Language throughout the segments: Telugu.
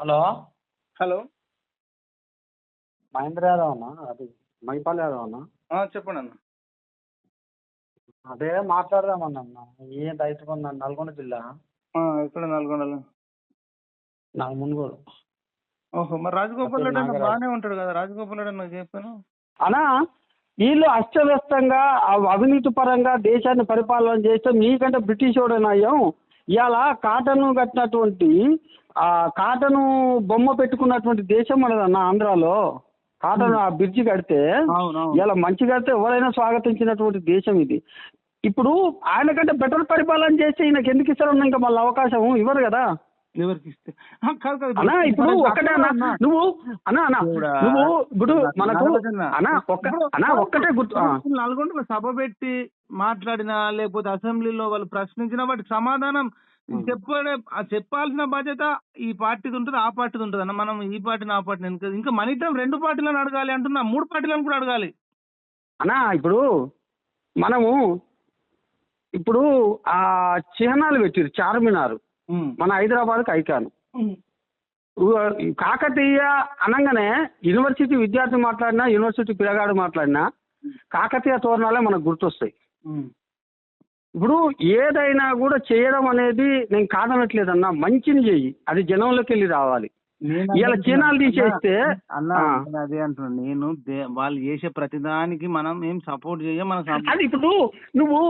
హలో హలో మహేంద్ర యాదవ్ అన్న? అది మైపాల్ యాదవ్ అన్న? చెప్పండి అన్న. అదే మాట్లాడదామన్నా అన్న. ఏం రైతు నల్గొండ జిల్లా? ఆ, ఎక్కడ నల్గొండలో. నాకు మునుగోడు ఓహో మరి రాజగోపాల్ రెడ్డి అన్న. బాగానే ఉంటాడు కదా? రాజగోపాల్ రెడ్డి అన్న చెప్పాను. అన్నా వీళ్ళు అస్తవ్యస్తంగా అవ- అవినీతి పరంగా దేశాన్ని పరిపాలన చేస్తే మీకంటే బ్రిటిష్ వాడు ఇవాళ కాటన్ కట్టినటువంటి ఆ కాటన్ బొమ్మ పెట్టుకున్నటువంటి దేశం మనదన్న ఆంధ్రాలో. కాటన్ ఆ బ్రిడ్జి కడితే ఇలా మంచి కడితే ఎవరైనా స్వాగతించినటువంటి దేశం ఇది. ఇప్పుడు ఆయన కంటే బెటర్ పరిపాలన చేస్తే ఈయనకి ఎందుకు ఇస్తారు ఇంకా మళ్ళీ అవకాశం ఇవ్వరు కదా. ఎవరికి ఇస్తే? అన్నా ఇప్పుడు ఒక్కటే అన్న అన్న. నువ్వు అన్నా అన్న. నువ్వు ఇప్పుడు మనకు. అన్నా ఒక్క అన్నా ఒక్కటే గుర్తు నల్గొండలో సభ పెట్టి మాట్లాడినా లేకపోతే అసెంబ్లీలో వాళ్ళు ప్రశ్నించిన వాటికి సమాధానం. చెప్పడే చెప్పాల్సిన బాధ్యత ఈ పార్టీది ఉంటుంది ఆ పార్టీది ఉంటుంది అన్న. మనం ఈ పార్టీని ఆ పార్టీని ఎందుకు? ఇంకా మన ఇద్దరం రెండు పార్టీలను అడగాలి అంటున్నా మూడు పార్టీలను కూడా అడగాలి. అన్నా ఇప్పుడు మనము ఇప్పుడు ఆ చిహ్నాలు పెట్టిరు చార్మినార్. మన హైదరాబాద్కి ఐకాను. కాకతీయ అనగానే యూనివర్సిటీ విద్యార్థి మాట్లాడినా యూనివర్సిటీ పిల్లగాడు మాట్లాడినా కాకతీయ తోరణాలే మనకు గుర్తొస్తాయి. ఇప్పుడు ఏదైనా కూడా చేయడం అనేది నేను కాదనట్లేదన్నా మంచిని చెయ్యి. అది జనంలోకి వెళ్ళి రావాలి అదే చీనాలు. తీసేస్తే అన్న అదే అంటున్నా. నేను వాళ్ళు చేసే ప్రతిదానికి మనం ఏం సపోర్ట్ చేయం మనం అది ఇప్పుడు నువ్వు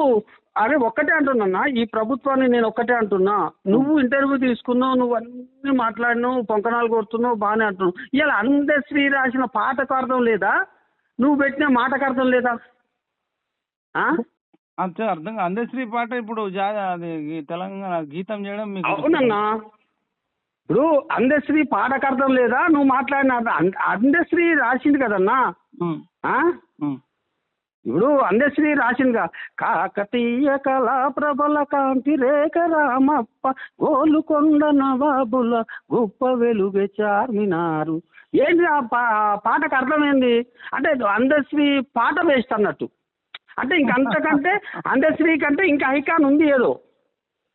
అరే ఒక్కటే అంటున్నా ఈ ప్రభుత్వాన్ని నేను ఒక్కటే అంటున్నా. నువ్వు ఇంటర్వ్యూ తీసుకున్నావు నువ్వు అన్ని మాట్లాడినావు పొంకనాలు కొడుతున్నావు బాగానే అంటున్నావు. ఇలా అందశ్రీ రాసిన పాటకు అర్థం లేదా? నువ్వు పెట్టిన మాటకు అర్థం లేదా? అర్థం. అందశ్రీ పాట ఇప్పుడు అది తెలంగాణ గీతం చేయడం మీకు అవునన్నా. ఇప్పుడు అందశ్రీ పాటకు అర్థం లేదా? నువ్వు మాట్లాడిన అందశ్రీ రాసింది కదన్నా. ఇప్పుడు అందశ్రీ రాసిందిగా కాకతీయ కళా ప్రబల కాంతి రేఖ రామప్ప గోలుకొండ నవాబుల గొప్ప వెలుగె చార్మినారు. ఏంటి ఆ పాటకు అర్థమైంది అంటే అందశ్రీ పాట వేస్ట్ అన్నట్టు అంటే ఇంకంతకంటే అందశ్రీ కంటే ఇంకా ఐకాన్ ఉంది ఏదో.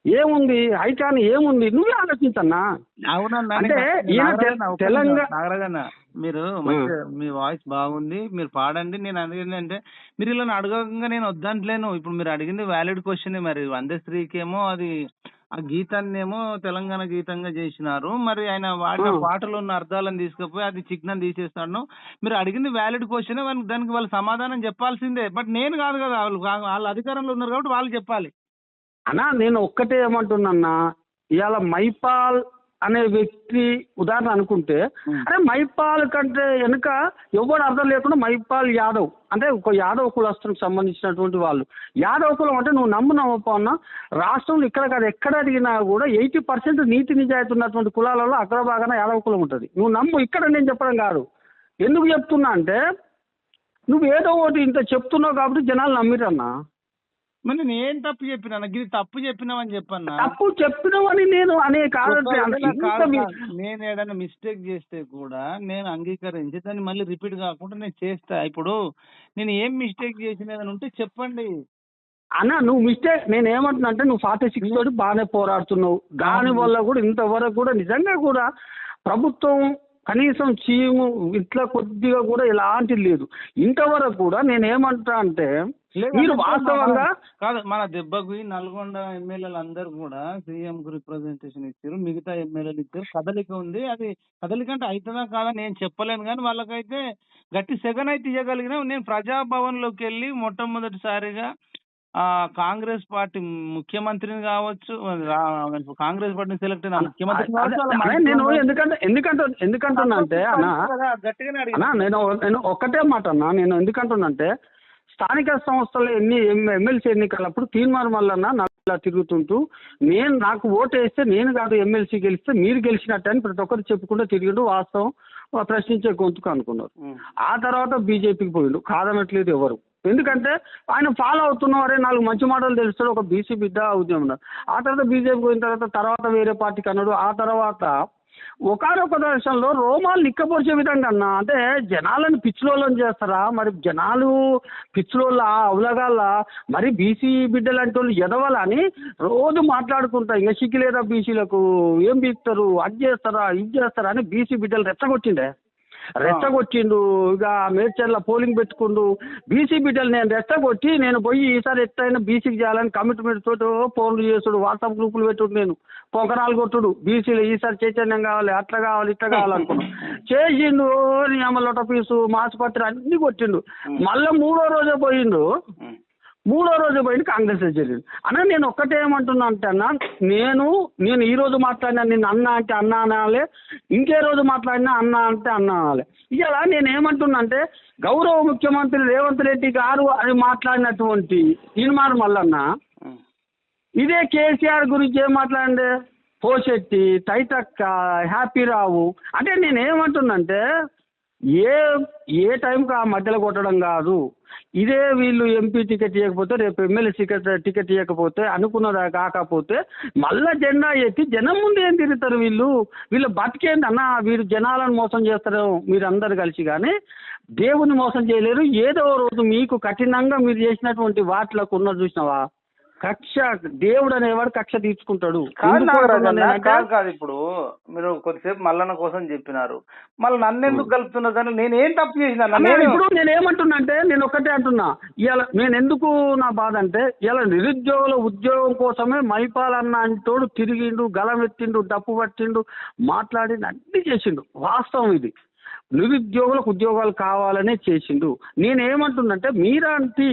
ఏముంది? ఐకాన్ ఏముంది? నువ్వే ఆలోచించన్నా. అవునన్నా అంటే ఈయన తెలంగాణ- మీరు మీ వాయిస్ బాగుంది మీరు పాడండి. నేను అడిగింది అంటే మీరు ఇలా అడగంగా నేను వద్దంటలేను. ఇప్పుడు మీరు అడిగింది వ్యాలిడ్ క్వశ్చన్ మరి. అందశ్రీకి ఏమో అది ఆ గీతాన్ని ఏమో తెలంగాణ గీతంగా చేసినారు. మరి ఆయన వాడిన. పాటలో ఉన్న అర్థాలను తీసుకుపోయి అది చిహ్నం తీసేస్తాను. మీరు అడిగింది వ్యాలిడ్ క్వశ్చన్ దానికి వాళ్ళు సమాధానం చెప్పాల్సిందే. బట్ నేను కాదు కదా వాళ్ళు వాళ్ళ అధికారంలో ఉన్నారు కాబట్టి వాళ్ళు చెప్పాలి. అన్నా నేను ఒక్కటే ఏమంటున్నా ఇవాళ మైపాల్ అనే వ్యక్తి ఉదాహరణ అనుకుంటే. అరే మైపాల్ కంటే వెనుక ఎవరు అర్థం లేకుండా మైపాల్ యాదవ్ అంటే ఒక యాదవ్ కులస్తులకు సంబంధించినటువంటి వాళ్ళు. యాదవ్ కులం అంటే నువ్వు నమ్ము నమ్మపోన్నా రాష్ట్రంలో ఇక్కడ కాదు ఎక్కడ అడిగినా కూడా ఎయిటీ పర్సెంట్ నీతి నిజాయితీ ఉన్నటువంటి కులాలలో అగ్ర భాగాన యాదవ్ కులం ఉంటుంది. నువ్వు నమ్ము ఇక్కడ నేను చెప్పడం కాదు. ఎందుకు చెప్తున్నా అంటే నువ్వు ఏదో ఒకటి ఇంత చెప్తున్నావు కాబట్టి జనాలు నమ్మిరన్నా. మరి నేను ఏం తప్పు చెప్పినా? ఇది తప్పు చెప్పినామని చెప్పన్నా? తప్పు చెప్పినవని నేను అనే. నేను ఏదైనా మిస్టేక్ చేస్తే కూడా నేను అంగీకరించి దాన్ని మళ్ళీ రిపీట్ కాకుండా నేను చేస్తా. ఇప్పుడు నేను ఏం మిస్టేక్ చేసిన ఉంటే చెప్పండి. అన్న నువ్వు మిస్టేక్ నేను ఏమంటున్నా అంటే నువ్వు ఫార్టీ సిక్స్ తోటి బాగానే పోరాడుతున్నావు. దాని వల్ల కూడా ఇంతవరకు కూడా నిజంగా కూడా ప్రభుత్వం కనీసం చీము ఇట్లా కొద్దిగా కూడా ఎలాంటి లేదు. ఇంతవరకు కూడా నేను ఏమంటా అంటే మీరు అంటే వాస్తవంగా కాదు మన దెబ్బకు నల్గొండ ఎమ్మెల్యేలు అందరూ కూడా సీఎం కు రిప్రజెంటేషన్ ఇచ్చారు మిగతా ఎమ్మెల్యేలు ఇచ్చారు. కదలిక ఉంది. అది కదలిక అంటే అవుతుందా కాదా నేను చెప్పలేను కానీ వాళ్ళకైతే గట్టి సెగన్ అయితే ఇవ్వగలిగినా నేను ప్రజాభవన్లోకి వెళ్ళి మొట్టమొదటిసారిగా ఆ కాంగ్రెస్ పార్టీ ముఖ్యమంత్రిని కావచ్చు కాంగ్రెస్ పార్టీని సెలెక్ట్ అయిన ముఖ్యమంత్రి నేను. ఎందుకంటే ఎందుకంటే ఎందుకంటున్నా అంటే అన్న గట్టిగానే అన్నా అడిగినా నేను నేను ఒక్కటే మాట అన్నా నేను ఎందుకంటున్నంటే స్థానిక సంస్థల ఎన్ని ఎమ్మెల్సీ ఎన్నికలప్పుడు తీర్మానం మల్లన్న నాకు ఇలా తిరుగుతుంటూ నేను నాకు ఓటు వేస్తే నేను కాదు ఎమ్మెల్సీ గెలిస్తే మీరు గెలిచినట్టు అని ప్రతి ఒక్కరు చెప్పుకుంటూ తిరిగిండు వాస్తవం ప్రశ్నించే గొంతుకు అనుకున్నారు. ఆ తర్వాత బీజేపీకి పోయిండు కాదనట్లేదు ఎవరు. ఎందుకంటే ఆయన ఫాలో అవుతున్నవారే నాలుగు మంచి మాటలు తెలుస్తాడు ఒక బీసీ బిడ్డ ఉద్యమం ఆ తర్వాత బీజేపీ పోయిన తర్వాత తర్వాత వేరే పార్టీకి అన్నాడు ఆ తర్వాత ఒకనొక దేశంలో రోమాలు నిక్కపొడిచే విధంగా అన్న అంటే జనాలను పిచ్చిలోళ్ళని చేస్తారా? మరి జనాలు పిచ్చిలోళ్ళ అవలగాళ్ళ? మరి బీసీ బిడ్డలు అంటే వాళ్ళు అని రోజు మాట్లాడుకుంటా ఇంకా సిగ్గులేదా బీసీలకు? ఏం బీస్తారు అది చేస్తారా? ఇది చేస్తారా? అని బీసీ బిడ్డలు రెచ్చగొట్టిండే. రెచ్చగొట్టిండు ఇక మేడ్చర్ల పోలింగ్ పెట్టుకుండు. బీసీ బిడ్డలు నేను రెచ్చగొట్టి నేను పోయి ఈసారి ఎట్లయినా బీసీకి చేయాలని కమిట్మెంట్ తోటి ఫోన్లు చేసుడు వాట్సాప్ గ్రూపులు పెట్టుడు నేను. పొంకరాలు కొట్టుడు. బీసీలు ఈసారి చైతన్యం కావాలి అట్లా కావాలి ఇట్లా కావాలనుకున్నా చేసిండు నీ అమలొట పీసు మాసుపత్రి అన్ని కొట్టిండు. మళ్ళీ మూడో రోజే పోయిండు. మూడో రోజు పోయింది కాంగ్రెస్ జరిగింది అన్న నేను ఒక్కటే ఏమంటున్నా అంటే అన్న నేను నేను ఈ రోజు మాట్లాడినా నేను అన్న అంటే అన్న అనాలి ఇంకే రోజు మాట్లాడినా అన్న అంటే అన్న అనాలి. ఇలా నేను ఏమంటున్నా అంటే గౌరవ ముఖ్యమంత్రి రేవంత్ రెడ్డి గారు అని మాట్లాడినటువంటి ఈయనమారు మల్లన్న. ఇదే కేసీఆర్ గురించి ఏం మాట్లాడండి? పోషెట్టి తైతక్క హ్యాపీ రావు. అంటే నేను ఏమంటున్నంటే ఏ ఏ టైంకి ఆ మధ్యలో కొట్టడం కాదు. ఇదే వీళ్ళు ఎంపీ టికెట్ ఇవ్వకపోతే రేపు ఎమ్మెల్యే టికెట్ టికెట్ ఇవ్వకపోతే అనుకున్నదా కాకపోతే మళ్ళా జెండా ఎత్తి జనం ముందు ఏం తిరుగుతారు వీళ్ళు? వీళ్ళు బతికేంది అన్న వీరు జనాలను మోసం చేస్తారు మీరు అందరు కలిసి కానీ దేవుని మోసం చేయలేరు. ఏదో రోజు మీకు కఠినంగా మీరు చేసినటువంటి వాటిలకు ఉన్న చూసినావా? కక్ష దేవుడు అనేవాడు కక్ష తీర్చుకుంటాడు. కాదు నాగరాజు అన్న, కాదు కాదు ఇప్పుడు మీరు కొద్దిసేపు మల్లన్న కోసం చెప్పినారు. మళ్ళీ నన్ను ఎందుకు కలుపుతున్నారు కానీ నేను ఏం తప్పు చేసిన? అన్న, ఇప్పుడు నేను ఏమంటున్నా అంటే నేను ఒక్కటే అంటున్నా. ఇవాళ నేను ఎందుకు నా బాధ అంటే ఇలా నిరుద్యోగుల ఉద్యోగం కోసమే మైపాలన్న అంటోడు తిరిగిండు గలం ఎత్తిండు డప్పు పట్టిండు మాట్లాడిండు అన్ని చేసిండు. వాస్తవం ఇది. నిరుద్యోగులకు ఉద్యోగాలు కావాలనే చేసిండు. నేనేమంటున్నంటే మీలాంటి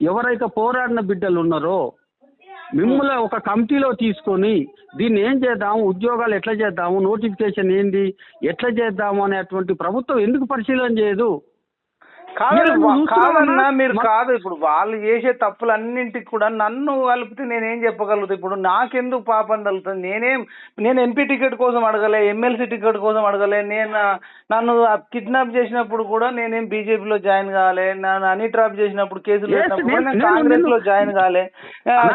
ఎవరైతే పోరాడిన బిడ్డలు ఉన్నారో మిమ్మల్ని ఒక కమిటీలో తీసుకొని దీన్ని ఏం చేద్దాము ఉద్యోగాలు ఎట్లా చేద్దాము నోటిఫికేషన్ ఏంది ఎట్లా చేద్దాము అనేటువంటి ప్రభుత్వం ఎందుకు పరిశీలన చేయదు కాదు మీరు వా- చూస్తున్నారా? కాదన్నా మీరు కాదు ఇప్పుడు వాళ్ళు చేసే తప్పులన్నింటికి కూడా నన్ను కలిపితే నేనేం చెప్పగలుగుతా? ఇప్పుడు నాకెందుకు పాపం తగులుతుంది నేనేం నేను ఎంపీ టికెట్ కోసం అడగలే ఎమ్మెల్సీ టికెట్ కోసం అడగలే నేను నన్ను కిడ్నాప్ చేసినప్పుడు కూడా నేనేం బీజేపీలో జాయిన్ కాలే నన్ను హనీ ట్రాప్ చేసినప్పుడు కేసులు నేను- కాంగ్రెస్లో జాయిన్ కాలే.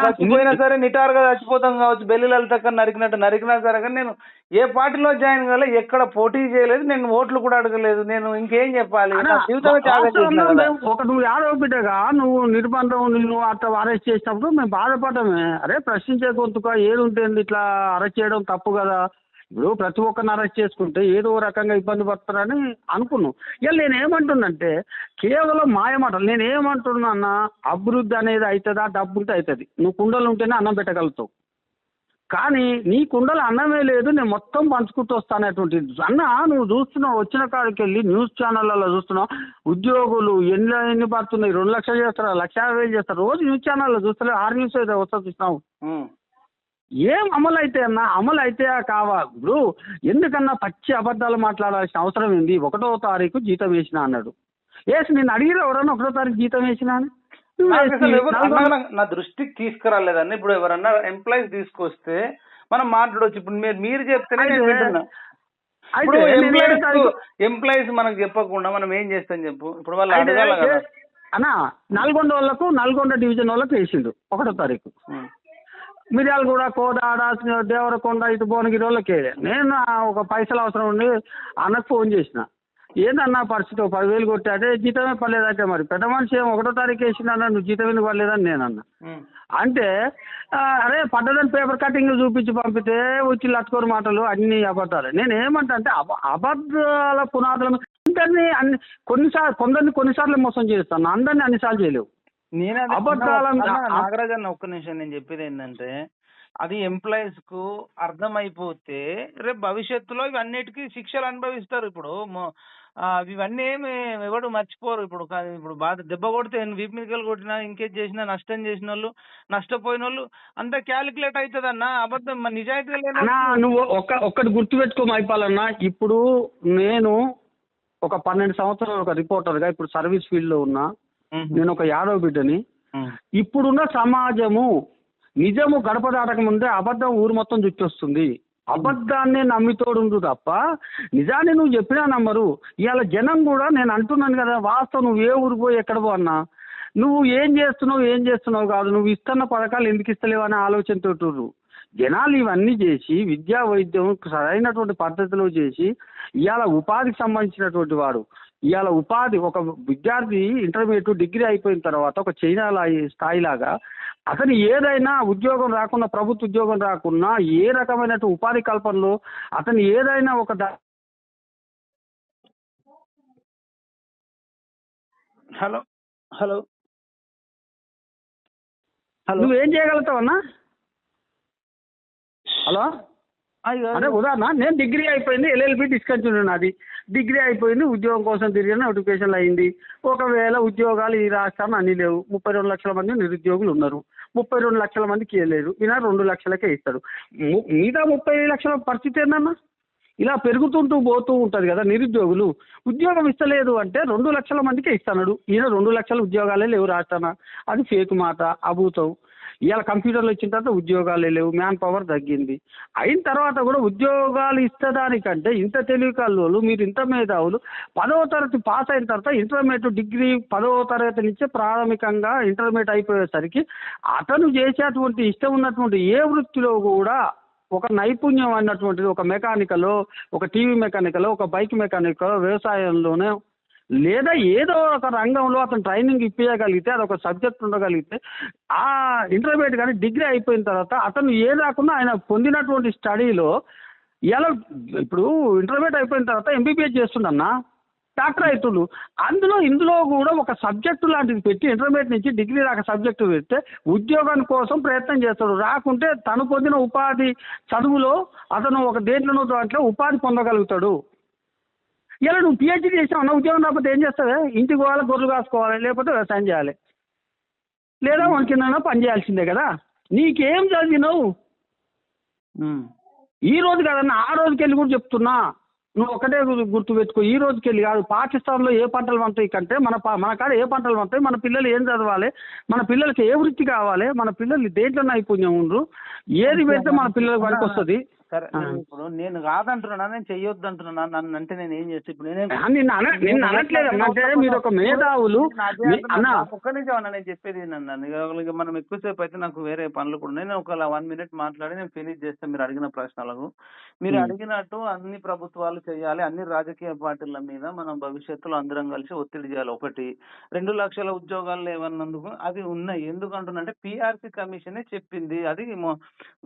చచ్చిపోయినా సరే నిటారుగా చచ్చిపోతాం కావచ్చు బెల్లి లలితక్క నరికినట్టు నరికినా సరే కానీ నేను ఏ పార్టీలో జాయిన్ కాలే ఎక్కడ పోటీ చేయలేదు నేను ఓట్లు కూడా అడగలేదు. నేను ఇంకేం చెప్పాలి? అన్నా, ఒక నువ్వు యాదవ బిడ్డగా నువ్వు నిర్బంధం నువ్వు అట్లా అరెస్ట్ చేసినప్పుడు మేము బాధపడమే అరే ప్రశ్నించే గొంతుక ఏది ఉంటుంది ఇట్లా అరెస్ట్ చేయడం తప్పు కదా? ఇప్పుడు ప్రతి ఒక్కరిని అరెస్ట్ చేసుకుంటే ఏదో రకంగా ఇబ్బంది పడతారని అనుకున్నాం. ఇక నేను ఏమంటున్నంటే కేవలం మాయమాటలు నేను ఏమంటున్నా అభివృద్ధి అనేది అవుతుందా? డబ్బు ఉంటే అవుతుంది. నువ్వు కుండలు ఉంటేనే అన్నం పెట్టగలుగుతావు. కానీ నీ కుండలో అన్నమే లేదు నేను మొత్తం పంచుకుంటూ వస్తానటువంటి అన్న నువ్వు చూస్తున్నావు వచ్చిన కాడికి వెళ్ళి న్యూస్ ఛానళ్ళలో చూస్తున్నావు ఉద్యోగులు ఎన్ని ఎన్ని పడుతున్నాయి రెండు లక్షలు చేస్తారా లక్ష యాభై వేలు చేస్తారు రోజు న్యూస్ ఛానల్లో చూస్తలే ఆరు న్యూస్ అయితే వస్తా చూస్తున్నావు. ఏం అమలు అయితే అన్న అమలు అయితే కావా? ఇప్పుడు ఎందుకన్నా పచ్చి అబద్ధాలు మాట్లాడాల్సిన అవసరం ఏంది? ఒకటో తారీఖు జీతం వేసిన అన్నాడు. వేసి నేను అడిగిన ఎవరన్నా ఒకటో తారీఖు జీతం వేసినా అని? నా- దృష్టికి తీసుకురాలేదండి. ఇప్పుడు ఎవరన్నా ఎంప్లాయీస్ తీసుకొస్తే మనం మాట్లాడవచ్చు ఇప్పుడు మీరు మీరు చెప్తేనే నేను వింటున్నా. ఇప్పుడు ఎంప్లాయీస్ ఎంప్లాయీస్ మనకు చెప్పకుండా మనం ఏం చేస్తాం చెప్పు? ఇప్పుడు వాళ్ళు అడగాల కదా. అన్న నల్గొండ వాళ్ళకు నల్గొండ డివిజన్ వాళ్ళకి వేసిండు ఒకటో తారీఖు. మిర్యాలగూడ కోదాడ దేవరకొండ ఇటు భువనగిరి వాళ్ళకి. నేను ఒక పైసలు అవసరం ఉండి అన్నకు ఫోన్ చేసిన. ఏందన్నా పరిస్థితి? ఒక పదివేలు కొట్టాడే జీతమే పర్లేదంటే మరి. పెద్ద మనిషి ఏమో ఒకటో తారీఖు వేసిన నువ్వు జీతం ఎందుకు పర్లేదని నేను అన్నా ఉమ్. అంటే అరే పడ్డదని పేపర్ కటింగ్ చూపించి పంపితే వచ్చి లట్టుకోరు మాటలు అన్ని అబద్ధాలు. నేను ఏమంటా అంటే అబ అబద్ధాల పునాదుల మీద అందరినీ అన్ని కొన్నిసార్లు కొందరిని కొన్నిసార్లు మోసం చేస్తాను. అందరినీ అన్నిసార్లు చేయలేవు. నేను అదే అబద్ధాల- అన్న, ఆ- నాగరాజ్ అన్న ఒక్క నిమిషం నేను చెప్పేది ఏంటంటే అది ఎంప్లాయీస్కు అర్థమైపోతే రేపు భవిష్యత్తులో ఇవన్నిటికీ శిక్షలు అనుభవిస్తారు. ఇప్పుడు ఇవన్నీ ఏమి ఎవడు మర్చిపోరు. ఇప్పుడు ఇప్పుడు బాధ దెబ్బ కొడితే వీపు మీదకి కొట్టినా ఇంకేం చేసినా నష్టం చేసిన వాళ్ళు నష్టపోయిన వాళ్ళు అంతా క్యాలిక్యులేట్ అవుతుంది అన్న అబద్ధం లేని అన్నా నువ్వు ఒక్క ఒక్కటి గుర్తుపెట్టుకో మైపాలన్నా. ఇప్పుడు నేను ఒక పన్నెండు సంవత్సరాలు ఒక రిపోర్టర్గా ఇప్పుడు సర్వీస్ ఫీల్డ్లో ఉన్నా. మ్మ్. నేను ఒక యాదవ్ బిడ్డని. ఇప్పుడున్న సమాజము నిజము గడప దాటక ముందే అబద్ధం ఊరు మొత్తం చుట్టొస్తుంది. అబద్ధాన్ని నమ్మితోడుండు తప్ప నిజాన్ని నువ్వు చెప్పినా నమ్మరు. ఇవాళ జనం కూడా నేను అంటున్నాను కదా వాస్తవం నువ్వు ఏ ఊరు పోయి ఎక్కడ పో అన్నా. నువ్వు ఏం చేస్తున్నావు ఏం చేస్తున్నావు కాదు నువ్వు ఇస్తున్న పథకాలు ఎందుకు ఇస్తలేవు అనే ఆలోచనతో జనాలు ఇవన్నీ చేసి విద్యా వైద్యం సరైనటువంటి పద్ధతిలో చేసి ఇవాళ ఉపాధికి సంబంధించినటువంటి వాడు. ఇవాళ ఉపాధి ఒక విద్యార్థి ఇంటర్మీడియట్ డిగ్రీ అయిపోయిన తర్వాత ఒక చైనా స్థాయిలాగా అతను ఏదైనా ఉద్యోగం రాకున్నా ప్రభుత్వ ఉద్యోగం రాకున్నా ఏ రకమైన ఉపాధి కల్పనలో అతను ఏదైనా ఒక హలో హలో. హలో. నువ్వేం చేయగలుగుతావు అన్నా హలో అదే ఉదాహరణ నేను డిగ్రీ అయిపోయింది ఎల్ఎల్బి డిస్కంటిన్యూ నాది. డిగ్రీ అయిపోయింది ఉద్యోగం కోసం తిరిగిన నోటిఫికేషన్ అయింది. ఒకవేళ ఉద్యోగాలు ఈ రాష్ట్రాన్ని అన్ని లేవు. ముప్పై రెండు లక్షల మంది నిరుద్యోగులు ఉన్నారు. ముప్పై రెండు లక్షల మందికి ఇవ్వలేరు ఈయన రెండు లక్షలకే ఇస్తాడు మిగతా ముప్పై లక్షల పరిస్థితి ఏందన్నా ఇలా పెరుగుతుంటూ పోతూ ఉంటుంది కదా నిరుద్యోగులు. ఉద్యోగం ఇస్తలేదు అంటే రెండు లక్షల మందికే ఇస్తున్నాడు ఈయన రెండు లక్షల ఉద్యోగాలే లేవు రాష్ట్రాన. అది ఫేక్ మాట అభూతం ఇవాళ కంప్యూటర్లు వచ్చిన తర్వాత ఉద్యోగాలు లేవు మ్యాన్ పవర్ తగ్గింది. అయిన తర్వాత కూడా ఉద్యోగాలు ఇస్తడానికంటే ఇంత తెలివికల్లోలు మీరు ఇంత మేధావులు పదవ తరగతి పాస్ అయిన తర్వాత ఇంటర్మీడియట్ డిగ్రీ పదవ తరగతి నుంచే ప్రాథమికంగా ఇంటర్మీడియట్ అయిపోయేసరికి అతను చేసేటువంటి ఇష్టం ఉన్నటువంటి ఏ వృత్తిలో కూడా ఒక నైపుణ్యం అన్నటువంటిది ఒక మెకానికలో ఒక టీవీ మెకానికలో ఒక బైక్ మెకానికలో వ్యవసాయంలోనే లేదా ఏదో ఒక రంగంలో అతను ట్రైనింగ్ ఇప్పించగలిగితే అది ఒక సబ్జెక్ట్ ఉండగలిగితే ఆ ఇంటర్మీడియట్ కానీ డిగ్రీ అయిపోయిన తర్వాత అతను ఏ రాకుండా ఆయన పొందినటువంటి స్టడీలో ఎలా ఇప్పుడు ఇంటర్మీడియట్ అయిపోయిన తర్వాత ఎంబీబీఎస్ చేస్తుండన్నా డాక్టర్ అవుతుండు అందులో ఇందులో కూడా ఒక సబ్జెక్టు లాంటిది పెట్టి ఇంటర్మీడియట్ నుంచి డిగ్రీ దాకా సబ్జెక్టు పెడితే ఉద్యోగం కోసం ప్రయత్నం చేస్తాడు. రాకుంటే తను పొందిన ఉపాధి చదువులో అతను ఒక దేంట్లోనో దాంట్లో ఉపాధి పొందగలుగుతాడు. ఇలా నువ్వు పిహెచ్డీ చేసావు అన్న ఉద్యోగం రాకపోతే ఏం చేస్తావే? ఇంటికి పోవాలి గొర్రెలు కాసుకోవాలి లేకపోతే వ్యవసాయం చేయాలి. లేదా కింద పని చేయాల్సిందే కదా? నీకేం చదివినావు. ఈ రోజు కాదన్న ఆ రోజుకి వెళ్ళి కూడా చెప్తున్నా. నువ్వు ఒకటే గుర్తు పెట్టుకో ఈ రోజుకి వెళ్ళి కాదు పాకిస్తాన్లో ఏ పంటలు పంటాయి కంటే మన ప- మన కాడ ఏ పంటలు పంటాయి మన పిల్లలు ఏం చదవాలి? మన పిల్లలకి ఏ వృత్తి కావాలి? మన పిల్లలు దేంట్లో నైపుణ్యం ఉండరు? ఏది పెడితే మన పిల్లలకు పనికి వస్తుంది సరే ఇప్పుడు నేను కాదంటున్నా నేను చెయ్యొద్దు అంటున్నా నన్ను అంటే నేను ఏం చేస్తా ఇప్పుడు నేనే అనట్లేదు. అంటే మీరు ఒక మేధావులు. ఒక్క నిమిషం అన్న నేను చెప్పేది నన్ను మనం ఎక్కువసేపు అయితే నాకు వేరే పనులు కూడా ఉన్నాయి. నేను ఒక వన్ మినిట్ మాట్లాడి నేను ఫినిష్ చేస్తాను మీరు అడిగిన ప్రశ్నలకు మీరు. అడిగినట్టు అన్ని ప్రభుత్వాలు చేయాలి అన్ని రాజకీయ పార్టీల మీద మనం భవిష్యత్తులో అందరం కలిసి ఒత్తిడి చేయాలి. ఒకటి రెండు లక్షల ఉద్యోగాలు లేవన్నందుకు అది ఉన్నాయి. ఎందుకంటున్నంటే పిఆర్సీ కమిషనే చెప్పింది. అది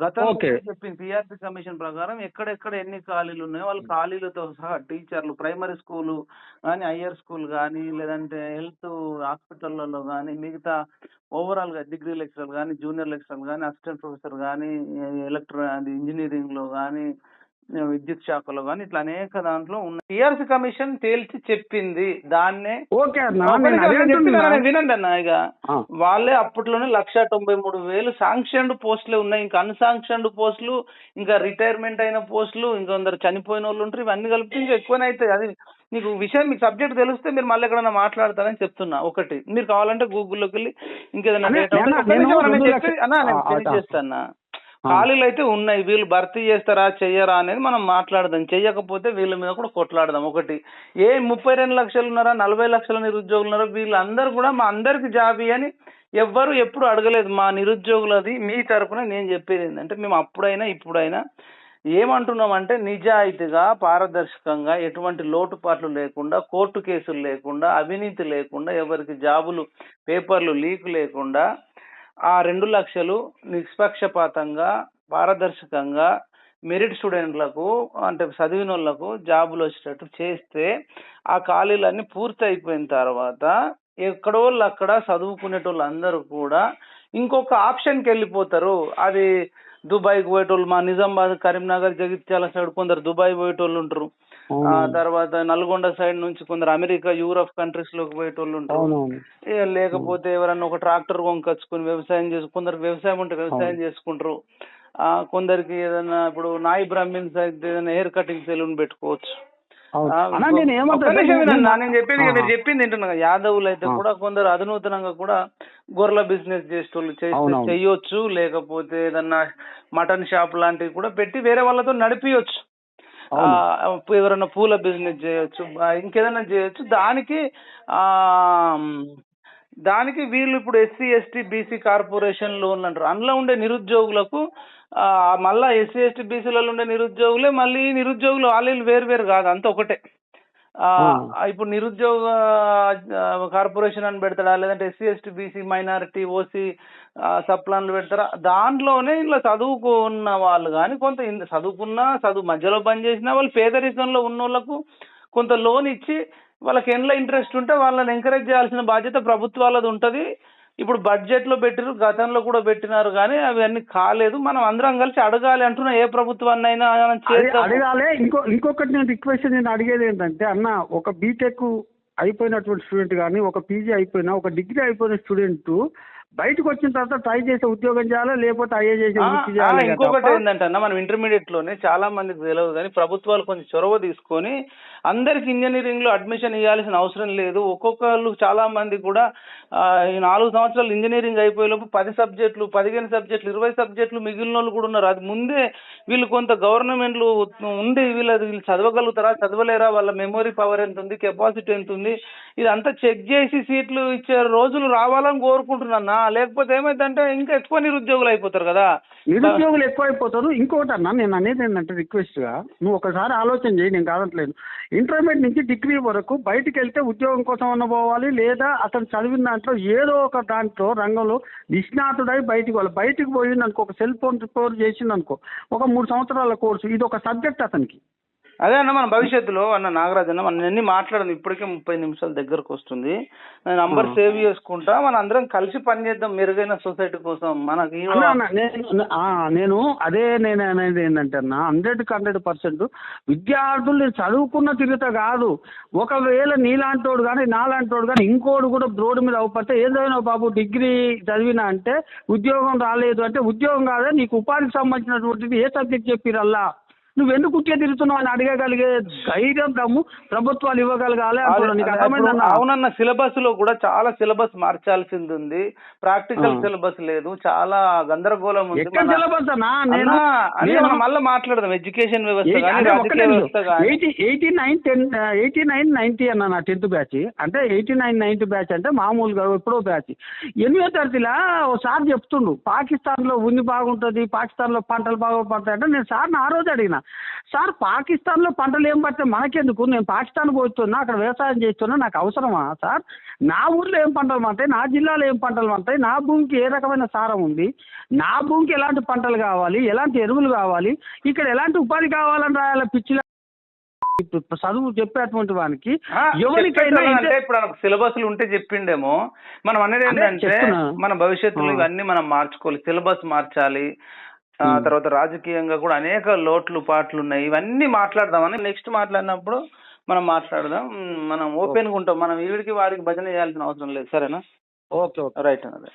గతంలో. చెప్పింది. పిఆర్సీ కమిషన్ ప్రకారం ఎక్కడెక్కడ ఎన్ని ఖాళీలు ఉన్నాయో వాళ్ళ ఖాళీలతో సహా టీచర్లు ప్రైమరీ స్కూలు కానీ హయ్యర్ స్కూల్ కానీ లేదంటే హెల్త్ హాస్పిటల్లలో కానీ మిగతా ఓవరాల్గా డిగ్రీ లెక్చరర్ కానీ జూనియర్ లెక్చరర్ కానీ అసిస్టెంట్ ప్రొఫెసర్ కానీ ఎలక్ట్రా ఇంజనీరింగ్లో కానీ విద్యుత్ శాఖలో కానీ ఇట్లా అనేక దాంట్లో ఉన్నాయి పిఆర్సీ కమిషన్ తేల్చి చెప్పింది దాన్నే ఓకే వినండి అన్న ఇక. వాళ్ళే అప్పట్లోనే లక్ష తొంభై మూడు వేలు శాంక్షన్డ్ పోస్టులే ఉన్నాయి ఇంకా అన్సాంక్షన్డ్ పోస్టులు ఇంకా రిటైర్మెంట్ అయిన పోస్టులు ఇంకా కొందరు చనిపోయిన వాళ్ళు ఉంటారు ఇవన్నీ కలిపితే ఇంకా ఎక్కువనే అవుతాయి అది మీకు విషయం మీకు సబ్జెక్ట్ తెలిస్తే మీరు మళ్ళీ ఎక్కడైనా మాట్లాడతారని చెప్తున్నా ఒకటి మీరు కావాలంటే గూగుల్లోకి వెళ్ళి ఇంకేదైనా. చేస్తాను. ఖాళీలు అయితే ఉన్నాయి. వీళ్ళు భర్తీ చేస్తారా చెయ్యరా అనేది మనం మాట్లాడదాం. చెయ్యకపోతే వీళ్ళ మీద కూడా కొట్లాడదాం. ఒకటి ఏ ముప్పై రెండు లక్షలు ఉన్నారా నలభై లక్షల నిరుద్యోగులు ఉన్నారా వీళ్ళందరూ కూడా మా అందరికి జాబీ అని ఎవ్వరు ఎప్పుడు అడగలేదు. మా నిరుద్యోగులది మీ తరపున నేను చెప్పేది ఏంటంటే మేము అప్పుడైనా ఇప్పుడైనా ఏమంటున్నామంటే నిజాయితీగా పారదర్శకంగా ఎటువంటి లోటుపాట్లు లేకుండా కోర్టు కేసులు లేకుండా అవినీతి లేకుండా ఎవరికి జాబులు పేపర్లు లీక్ లేకుండా ఆ రెండు లక్షలు నిష్పక్షపాతంగా పారదర్శకంగా మెరిట్ స్టూడెంట్లకు అంటే చదివిన వాళ్ళకు జాబులు వచ్చేటట్టు చేస్తే ఆ ఖాళీలన్నీ పూర్తి అయిపోయిన తర్వాత ఎక్కడో వాళ్ళు అక్కడ చదువుకునేటోళ్ళు అందరూ కూడా ఇంకొక ఆప్షన్కి వెళ్ళిపోతారు. అది దుబాయ్కి పోయేటోళ్ళు మా నిజామాబాద్ కరీంనగర్ జగిత్యాల సైడ్ కొందరు దుబాయ్ పోయేటోళ్ళు ఉంటారు. ఆ. తర్వాత నల్గొండ సైడ్ నుంచి కొందరు అమెరికా యూరప్ కంట్రీస్లోకి పోయేటోళ్ళు ఉంటారు లేకపోతే ఎవరన్నా ఒక ట్రాక్టర్ కొనుకొచ్చుకొని వ్యవసాయం చేసు కొందరికి వ్యవసాయం ఉంటే వ్యవసాయం చేసుకుంటారు ఆ కొందరికి ఏదైనా ఇప్పుడు నాయి బ్రాహ్మిన్స్ అయితే ఏదైనా హెయిర్ కటింగ్ సెలూన్ పెట్టుకోవచ్చు నేను చెప్పేది. మీరు చెప్పింది. యాదవులు అయితే. కూడా కొందరు అధునూతనంగా కూడా గొర్రెల బిజినెస్ చేసేటోళ్ళు. చెయ్యొచ్చు లేకపోతే ఏదన్నా మటన్ షాప్ లాంటివి కూడా పెట్టి వేరే వాళ్ళతో నడిపియొచ్చు ఎవరైనా పూల బిజినెస్ చేయొచ్చు ఇంకేదైనా చేయొచ్చు. దానికి ఆ దానికి వీళ్ళు ఇప్పుడు ఎస్సీ ఎస్టీ బీసీ కార్పొరేషన్ లోన్లు అంటారు అందులో ఉండే నిరుద్యోగులకు మళ్ళా ఎస్సీ ఎస్టీ బీసీలలో ఉండే నిరుద్యోగులే మళ్ళీ నిరుద్యోగులు వాళ్ళు వేరు వేరు కాదు. అంత ఒకటే. ఇప్పుడు నిరుద్యోగ కార్పొరేషన్ అని పెడతాడా? లేదంటే SC ST BC minority OC సప్లాన్లు పెడతారా? దాంట్లోనే ఇలా చదువుకున్న వాళ్ళు కానీ కొంత చదువుకున్నా చదువు మధ్యలో బంద్ చేసిన వాళ్ళు పేదరికంలో ఉన్న వాళ్ళకు కొంత లోన్ ఇచ్చి వాళ్ళకి ఎండ్లో ఇంట్రెస్ట్ ఉంటే వాళ్ళని ఎంకరేజ్ చేయాల్సిన బాధ్యత ప్రభుత్వాలది ఉంటుంది. ఇప్పుడు బడ్జెట్లో పెట్టిరు గతంలో కూడా పెట్టినారు కానీ అవి అన్ని కాలేదు. మనం అందరం కలిసి అడగాలి అంటున్నా ఏ ప్రభుత్వాన్ని అయినా అడగాలి. ఇంకో ఇంకొకటి నేను రిక్వెస్ట్ నేను అడిగేది ఏంటంటే అన్న ఒక బీటెక్ అయిపోయినటువంటి స్టూడెంట్ కానీ ఒక పీజీ అయిపోయిన ఒక డిగ్రీ అయిపోయిన స్టూడెంట్ బయటకు వచ్చిన తర్వాత ట్రై చేసే ఉద్యోగం చేయాలా లేకపోతే ఐఏ చేసే ఇంకొకటి ఏంటంటే అన్న మనం ఇంటర్మీడియట్లోనే చాలా మందికి తెలియదు కానీ ప్రభుత్వాలు కొంచెం చొరవ తీసుకొని అందరికి ఇంజనీరింగ్లో అడ్మిషన్ ఇవ్వాల్సిన అవసరం లేదు. ఒక్కొక్కళ్ళు చాలా మంది కూడా ఈ నాలుగు సంవత్సరాలు ఇంజనీరింగ్ అయిపోయేలోపు పది సబ్జెక్టులు పదిహేను సబ్జెక్టులు ఇరవై సబ్జెక్టులు మిగిలిన వాళ్ళు కూడా ఉన్నారు. అది ముందే వీళ్ళు కొంత గవర్నమెంట్లు ఉండి వీళ్ళు వీళ్ళు చదవగలుగుతారా చదవలేరా వాళ్ళ మెమొరీ పవర్ ఎంత ఉంది కెపాసిటీ ఎంత ఉంది ఇదంతా చెక్ చేసి సీట్లు ఇచ్చే రోజులు రావాలని కోరుకుంటున్నా లేకపోతే ఏమైందంటే ఇంకా ఎక్కువ నిరుద్యోగులు అయిపోతారు కదా. నిరుద్యోగులు ఎక్కువైపోతారు ఇంకోటి అన్న నేను అనేది ఏంటంటే రిక్వెస్ట్గా నువ్వు ఒకసారి ఆలోచన చేయి నేను కాదట్లేదు ఇంటర్మీడియట్ నుంచి డిగ్రీ వరకు బయటికి వెళ్తే ఉద్యోగం కోసం అన్న పోవాలి లేదా అతను చదివిన దాంట్లో ఏదో ఒక దాంట్లో రంగంలో నిష్ణాతుడై బయటికి పోవాలి బయటికి పోయిందనుకో ఒక సెల్ ఫోన్ రిపేర్ చేసిందనుకో ఒక మూడు సంవత్సరాల కోర్సు ఇది ఒక సబ్జెక్ట్ అతనికి. అదే అన్న మన భవిష్యత్తులో అన్న నాగరాజ్ అన్న మనం అన్ని మాట్లాడదు ఇప్పటికే ముప్పై నిమిషాల దగ్గరకు వస్తుంది. నేను నంబర్. సేవ్ చేసుకుంటా మన అందరం కలిసి పనిచేద్దాం మెరుగైన సొసైటీ కోసం. మనకి నేను అదే నేను అనేది ఏంటంటే అన్న హండ్రెడ్కి హండ్రెడ్ పర్సెంట్ విద్యార్థులు నేను చదువుకున్న తిరుగుతా కాదు. ఒకవేళ నీలాంటోడు కానీ నాలాంటోడు కానీ ఇంకోడు కూడా రోడ్డు మీద అవపడితే ఏదైనా బాబు? డిగ్రీ చదివినా అంటే ఉద్యోగం రాలేదు అంటే ఉద్యోగం కాదా నీకు ఉపాధికి సంబంధించినటువంటిది ఏ సబ్జెక్ట్ చెప్పిరల్లా? నువ్వు ఎందుకు ఉట్టే తిరుగుతున్నావు అని అడగగలిగే ధైర్యం దమ్ము ప్రభుత్వాలు ఇవ్వగలగాలి అవునన్న సిలబస్లో కూడా చాలా సిలబస్ మార్చాల్సింది ఉంది ప్రాక్టికల్. సిలబస్ లేదు. చాలా గందరగోళం ఉంది సిలబస్ అన్నా? మళ్ళీ మాట్లాడదాం. ఎడ్యుకేషన్ వ్యవస్థ eight- nine ten eighty nine ninety అన్న నా టెన్త్ బ్యాచ్. అంటే ఎయిటీ నైన్ నైన్టీ బ్యాచ్ అంటే మామూలుగా ఎప్పుడో బ్యాచ్. ఎనిమిదో తరగతిలా ఓ సార్ చెప్తుండు పాకిస్తాన్లో ఉన్ని బాగుంటుంది పాకిస్తాన్లో పంటలు బాగా పడతాయి అంటే నేను సార్ని ఆ రోజు అడిగిన. సార్ పాకిస్తాన్లో పంటలు ఏం పడితే మనకెందుకు? నేను పాకిస్తాన్ పోతున్నా అక్కడ వ్యవసాయం చేస్తున్నా నాకు అవసరమా సార్? నా ఊర్లో ఏం పంటలు పంటాయి నా జిల్లాలో ఏం పంటలు పంటాయి నా భూమికి ఏ రకమైన సారం ఉంది? నా భూమికి ఎలాంటి పంటలు కావాలి? ఎలాంటి ఎరువులు కావాలి? ఇక్కడ ఎలాంటి ఉపాధి కావాలని రాయాలి పిచ్చిలా? చదువు చెప్పేటువంటి వానికి ఎవరికైనా ఇప్పుడు సిలబస్లు ఉంటే చెప్పిండేమో. మనం అనేది ఏంటంటే. మన భవిష్యత్తులో. ఇవన్నీ మనం మార్చుకోవాలి. సిలబస్ మార్చాలి. ఆ. తర్వాత రాజకీయంగా కూడా అనేక లోట్లు పాట్లు ఉన్నాయి. ఇవన్నీ మాట్లాడదామని నెక్స్ట్ మాట్లాడినప్పుడు మనం మాట్లాడదాం. మనం ఓపెన్గా ఉంటాం. మనం వీడికి వారికి భజన చేయాల్సిన అవసరం లేదు. సరేనా? Okay okay. రైట్ అన్నది